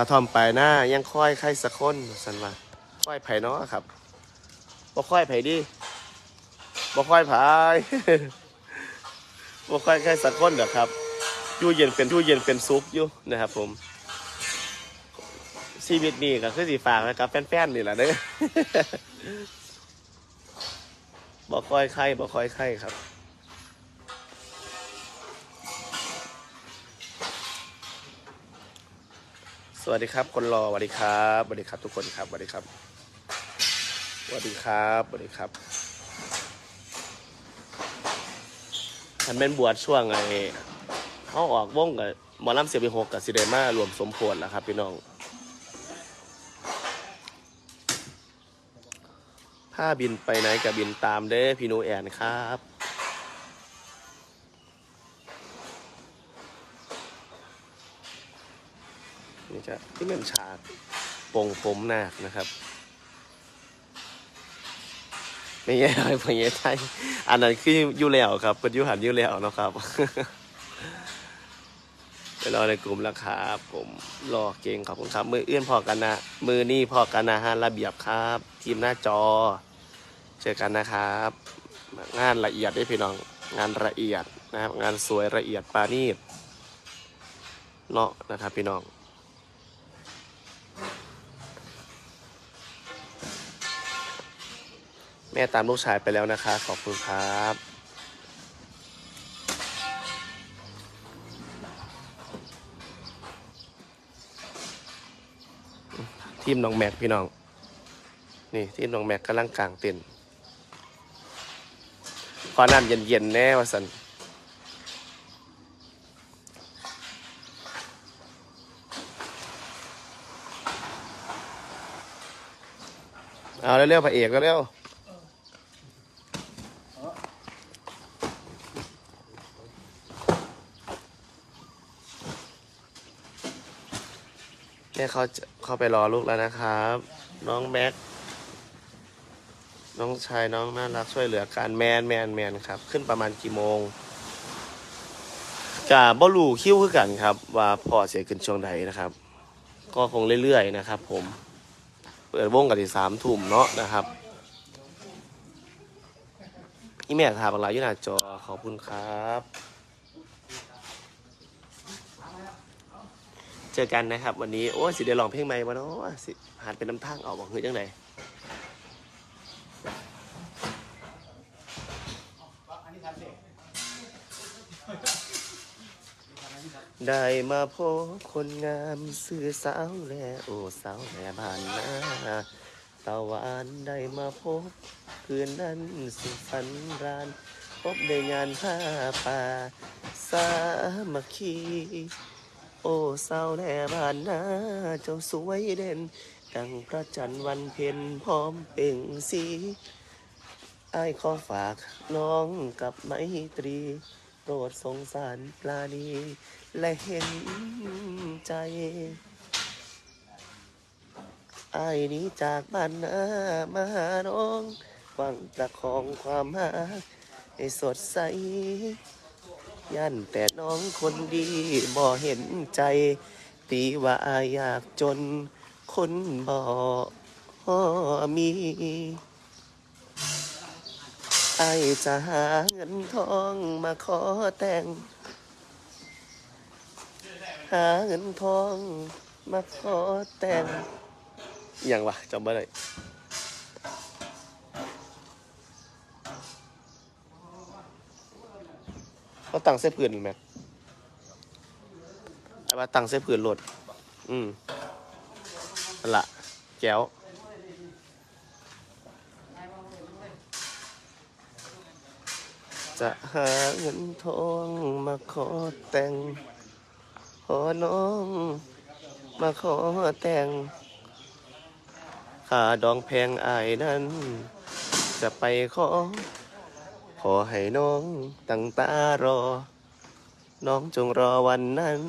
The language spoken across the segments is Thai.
ระทอมไปหน้ายังค่อยใครสักคนสันว่าค่อยไผ่เนาะครับบ่ค่อยไผ่ดิบ่ค่อยไผ่บ่ค่อยใครสักคนเด้อครับยู่เย็นเป็นยู่เย็นเป็นซุปอยู่นะครับผมชีวิตนี้ก็คือสีฝากไว้กับแฟนๆนี่แหละเด้อบ่ค่อยไข่บ่ค่อยไข่ครับ สวัสดีครับ คนรอสวัสดีครับสวัสดีครับ ทุกคนครับสวัสดีครับสวัสดีครับสวัสดีครับฉันเป็นบวชช่วงไอ้เขาออกวงกับหมอลำเสียบีหกกับซิเดมารวมสมโพธแล้วครับ พี่น้องผ้าบินไปไหนกับบินตามเด้อพี่นูแอนครับ นี่จะที่เป็นฉากปงผมนาคนะครับไม่แย่เลยไม่แย่ไทยอันนั้นคือยู่แล้วครับเป็นยุหันยู่แล้วนะครับไปรอในกลุ่มแล้วครับผมรอเก่งขอบคุณครับ มือเอื้อนพอกันนะ มือนี่พอกันนะฮะระเบียบครับ ทีมหน้าจอ เจอกันนะครับ งานละเอียดด้พี่น้อง งานละเอียดนะครับ งานสวยละเอียดปาณีตเนาะนะครับพี่น้อง แม่ตามลูกชายไปแล้วนะคะ ขอบคุณครับทีมน้องแม็กพี่น้อง นี่ทีมน้องแม็กกำลังกลางเต็นท์ขอน้ำเย็นๆแน่วะสันเอาเร็วๆพระเอกเร็ว ม่เขาจะเข้าไปรอลูกแล้วนะครับ น้องแม็ก น้องชายน้องน่ารักช่วยเหลือการแมนแมนแมนครับ ขึ้นประมาณกี่โมงกับบอลูคิ้วคือกันครับ ว่าพ่อเสียขึ้นช่วงใดนะครับ ก็คงเรื่อยๆนะครับ ผม เปิดวงกันที่สามทุ่มเนาะนะครับอีแม่ถามอะไรอยู่หน้าจอขอบคุณครับ เจอกันนะครับ วันนี้ โอ้สิเดี๋ยวลองเพลงใหม่มาเนาะสิหันเป็นน้ำทางออกบอกเฮ้ยจังไดได้มาพบคนงามสื่อสาวแลโอสาวแลบ้านนาตะวันได้มาพบ คืนนั้นสุขสันราน พบในงานผ้าป่า สามัคคี โอ้สาวแลบ้านนาเจ้าสวยเด่น ดังพระจันทร์วันเพ็ญพร้อมเปล่งสีไอ้ขอฝากน้องกับไมตรี โปรดสงสารปลาณีและเห็นใจไอ้นี้จากบ้านนามาหาน้องหวังประคองความหาให้สดใส ยันแต่น้องคนดีบ่เห็นใจ ตีว่าอยากจน คนบ่มีไอจะหาเงินทองมาขอแต่ง หาเงินทองมาขอแต่งอย่างวะจำไม่ได้ เขาตั้งเส้พื้นแม็กไอ้ว่าตั้งเส้พื้นโหลด อืมนั่นละแก้วจะหาเงินทองมาขอแต่ง ขอน้อง มาขอแต่งค่าดองแพงอายนั้น จะไปขอ ขอให้น้องตั้งตารอ น้องจงรอวันนั้น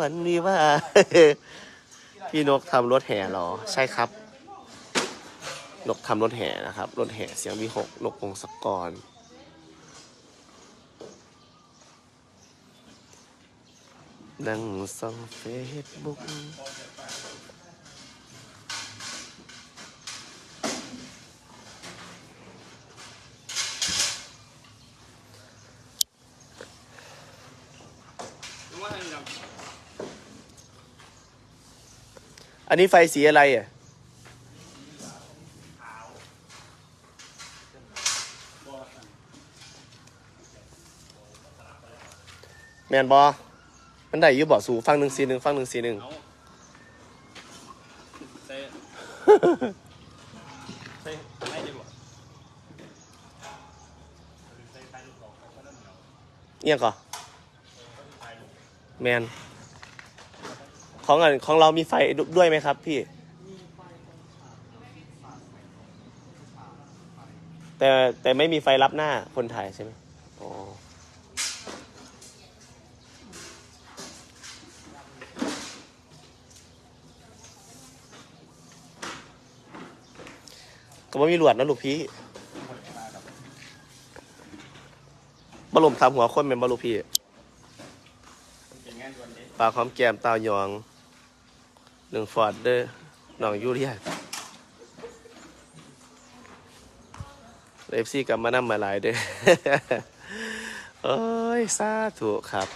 วันวิวาพี่นกทำรถแห่หรอ ใช่ครับ นกทำรถแห่นะครับ รถแห่เสียงวิหกนกพงศกรนั่งส่องเฟซบุ๊ก อันนี้ไฟสีอะไรอะแมนบอมันได้ยู่บอสูฟังหนึ่งสีหนึ่งฟังหนึ่งสีหนึ่งเนี่ยงก่อ แมนของอันของเรามีไฟด้วยไหมครับ พี่ แต่แต่ไม่มีไฟรับหน้าคนถ่ายใช่ไหมอ๋อก็ไม่มีหลวดนะลูกพี่บรมทำหัวคนเป็นบรลูกพี่ เป็นงานวันนี้ ปลาหอมแก้มตาหยองหนึ่งฟอดเด้อน้องยูเรียเลฟซี่กลับมานั่มาหลายเด้อเอ้ยสาถูกครับ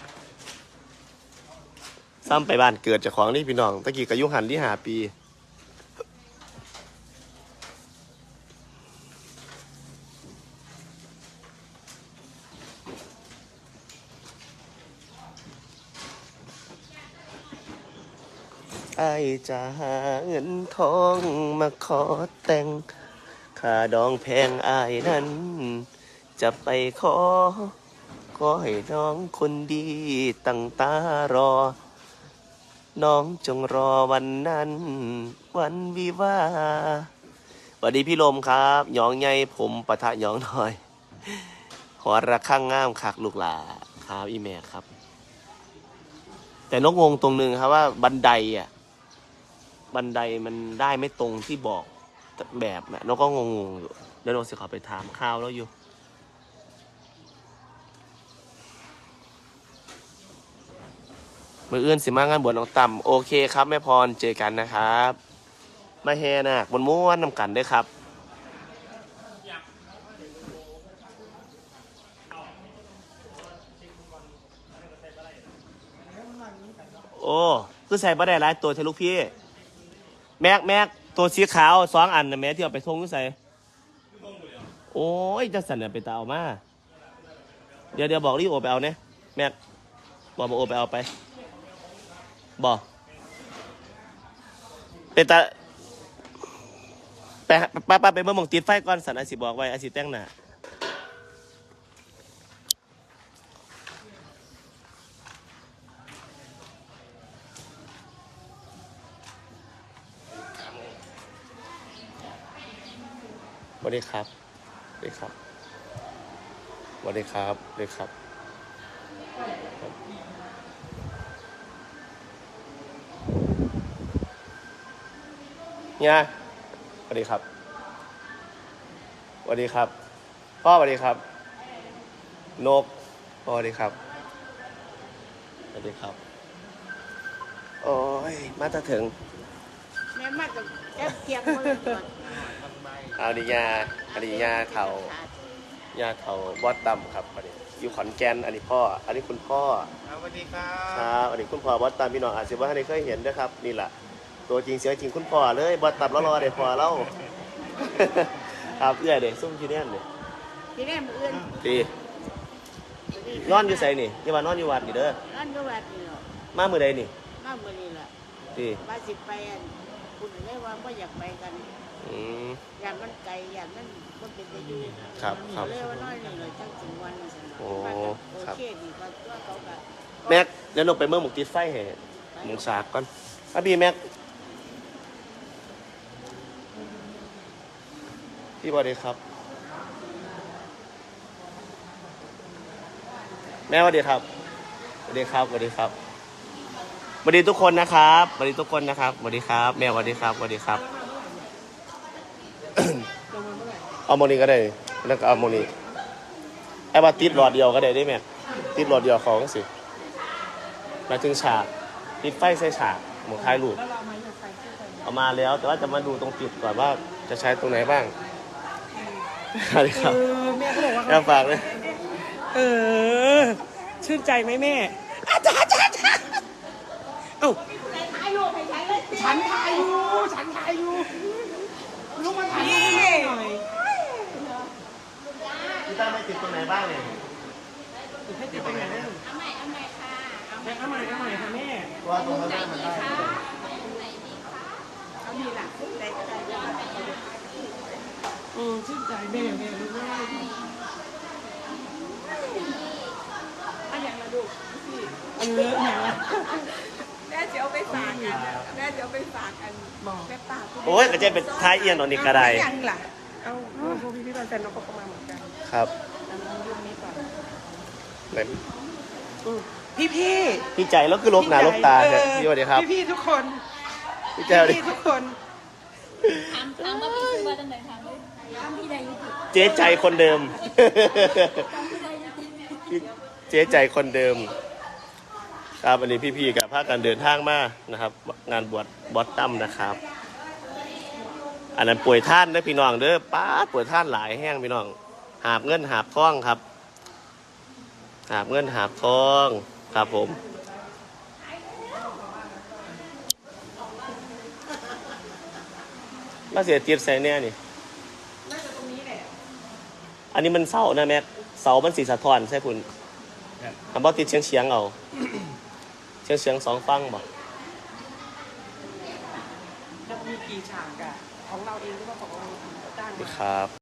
ซ้ำไปบ้านเกิดจากของนี่พี่น้องตะกี้กอายุหันที่หาปี ไอจะหาเงินทองมาขอแต่งค่าดองแพงไอนั้น จะไปขอ ขอให้น้องคนดีตั้งตารอ น้องจงรอวันนั้น วันวิวาสวัสดีพี่ลมครับหยองใหญ่ผมปะทะหยองหน่อย หอระข้างงามคักลูกหลาครับอีแม่ครับ แต่นกงงตรงนึงครับว่าบันไดอะ บันไดมันได้ไม่ตรงที่บอกแบบนะนกก็งงๆอยู่เดี๋ยวนกสิขอไปถามข้าวแล้วอยู่มืออื่นสิมางานบวชน้องต่ำโอเคครับแม่พรเจอกันนะครับ มาแฮนะบนม้วนนำกันด้วยครับโอ้คือใส่บ่ได้หลายตัวเทลูกพี่ แม็กแม็กตัวสีขาวสองอันนะแม่ที่เอาไปทงใส่โอ้ยจะสั่นเนี่ยไปตาเอามา เดี๋ยวเดี๋ยวบอกรีโอไปเอาเนี่ยแม็กบอกบอกโอไปเอาไป บอกเปตาไปไปไปไปเมื่อมองติดไฟก่อนสันอาสิบอกไว้อาสิแต่งหน้า วัสดีครับสวัสดีครับสวัสดีครับสวัสดีครับ เนี่ยสวัสดีครับสวัสดีครับ พ่อสวัสดีครับ นกพ่อสวัสดีครับสวัสดีครับ โอ้ย มาถ้าถึง แม่มากกับแอบเกียงมาเลยก่อน เอาดิยาอันนี้ยาเถายาเถาบอสตัมครับอันนี้อยู่ขอนแก่นอันนี้พ่อ อันนี้คุณพ่อสวัสดีครัครับบอันนี้คุณพ่อบอสตัมพี่น้องอาจจะว่าท่านได้เคยเห็นด้วยครับนี่แหละตัวจริงเสียงจริงคุณพ่อเลยบอสตัมแล้วรอเด็กพ่อเล่าครับเอื้อเด็กซุ่มที่เนี่ยเด็กที่แม่มืออื่นดีนอนอยู่ไสนี่อย่าว่านอนอยู่วัดนี่เด้อนอนอยู่วัดนี่เนาะมามื้อใดนี่มาเมื่อนี้ล่ะดีว่าสิไปอันคุณเลยว่าไม่อยากไปกัน อืม อยากมันไกลอยากมันก็เป็นไปอยู่ครับครับเลยว่าน้อยนี่เลยจังถึงวันนี่สนโอ้โอครับ เคดีกว่าตัวเขาก็แม็กเดี๋ยวลงไปเมื่อหมกติดไฟให้หมกสากก่อนอะพี่แม็กพี่บอดีครับ แม่สวัสดีครับสวัสดีครับสวัสดีครับสวัสดีทุกคนนะครับสวัสดีทุกคนนะครับสวัสดีครับ แม่สวัสดีครับสวัสดีครับ เอาโมนี่ก็ได้แล้วก็เอาโมนี่ไอ้ว่าติดหลอดเดียวก็ได้ได้ไหมติดหลอดเดียวของสิมาถึงฉากติดไฟใส่ฉากหมดท้ายรูปเอามาแล้ว แต่ว่าจะมาดูตรงติดก่อนว่าจะใช้ตรงไหนบ้างอะไรครับเออแม่ก็บอกว่าแอบฝากเลยเออ ชื่นใจไหมแม่อาจารย์อาจารย์อาจารย์เอ้า ถ่ายรูปไปใช้เลย ฉันถ่ายอยู่ฉันถ่ายอยู่ลูกมาถ่ายรูปให้แม่หน่อย พี่ ตั้มไม่ติดตรงไหนบ้างเนี่ยให้ติดไปไหนได้หนูเอาใหม่เอาใหม่ค่ะเอาแม่เอาใหม่เอาใหม่ค่ะแม่ว่าตรงข้างหน้ามันได้เอานี่ล่ะใจใจใจเออชื่นใจแม่แม่รู้ว่าเอาอย่างละลูกพี่เออเนี่ยละแม่เจะเอาไปฝากกันแม่เจะเอาไปฝากกันแม่ป่าโอ้ยก็จะเป็นท้ายเอียนตอนนี้กระไดยังล่ะ เอาพวกพี่พี่ตอนแฟนน้องก็มาเหมือนกันครับอันนี้ยุคนี้ก่อนพี่พี่พี่ใจแล้วคือลบหนาลบตาเนี่ยพี่สวัสดีครับพี่พี่ทุกคนพี่ใจสวัสดีพี่ทุกคนถามถามว่าพี่ซื้อมาตั้งไหนถามเลยถามพี่ใดยุติเจ๊ใจคนเดิมถามพี่ใดยุติเจ๊ใจคนเดิม ครับวันนี้พี่ๆกับภาคการเดินทางมานะครับ งานบวชบอสตั้มนะครับ อันนั้นป่วยท่านเด้อพี่น้องเด้อป้าป่วยท่านหลายแห้งพี่น้อง หาบเงินหาบทองครับ หาบเงินหาบทองครับผมมาเสียติดใส่เนี่ยนี่น่าจะตรงนี้แหละอันนี้มันเสานะแม็กเสามันสีสะท้อนใช่คุณทำบอติดเชียงเชียงเอาเชียงเชียงสองฟังบอกจะมีกี่ฉากอะ ของเราเองหรือว่าของเราจ้างมา ครับ